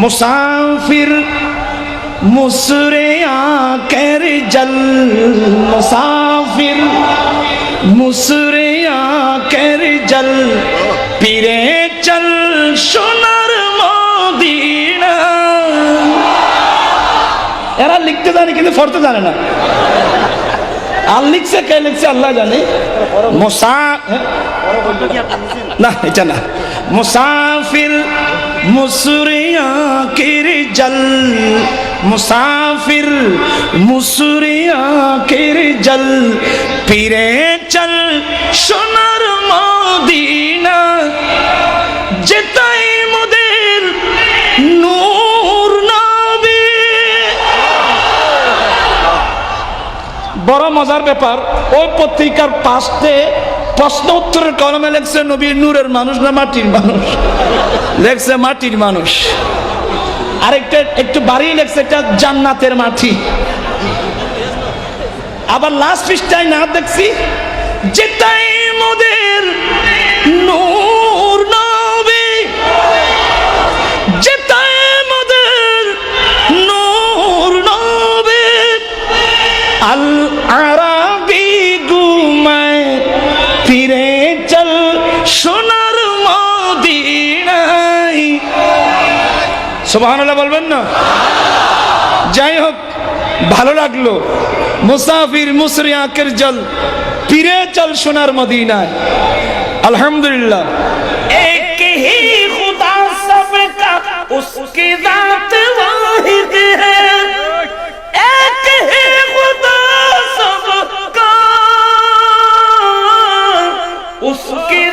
মুসাফির মুসরে আকের জল মুসাফির মুসরে আকের জল। পিরে চল সোনার এরা লিখতে জানে কিন্তু পড়তে জানে না। আর লিখছে কে লিখছে আল্লাহ জানে। মুসা হ্যাঁ? না এটা না। মুসাফির মুসরিয়া কির জল মুসাফির মুসরিয়া কির জল পিরে চল সোনার মদিনা যেতাই মোদের নূর নবী বড় মজার ব্যাপার ওই পত্রিকার পাশে প্রশ্ন উত্তরের কলমে লেখছে, নবীর নূরের মানুষ না মাটির মানুষ? লেখছে, মাটির মানুষ। আরেকটা একটু বাড়িয়ে লেখছে, এটা জান্নাতের মাটি। আবার লাস্ট পৃষ্ঠায় না দেখছি, যেটাই মোদের নূর নবী, যেটাই মোদের নূর নবী আল আরাবি সুবহানাল্লাহ বলবেন না যাই হোক ভালো লাগলো মুসাফির মুসরি আঁকের জল ফিরে চল সোনার মদিনায় আলহামদুলিল্লাহ एक ही खुदा सबका उसकी जात वाहिद है एक ही खुदा सबका उसकी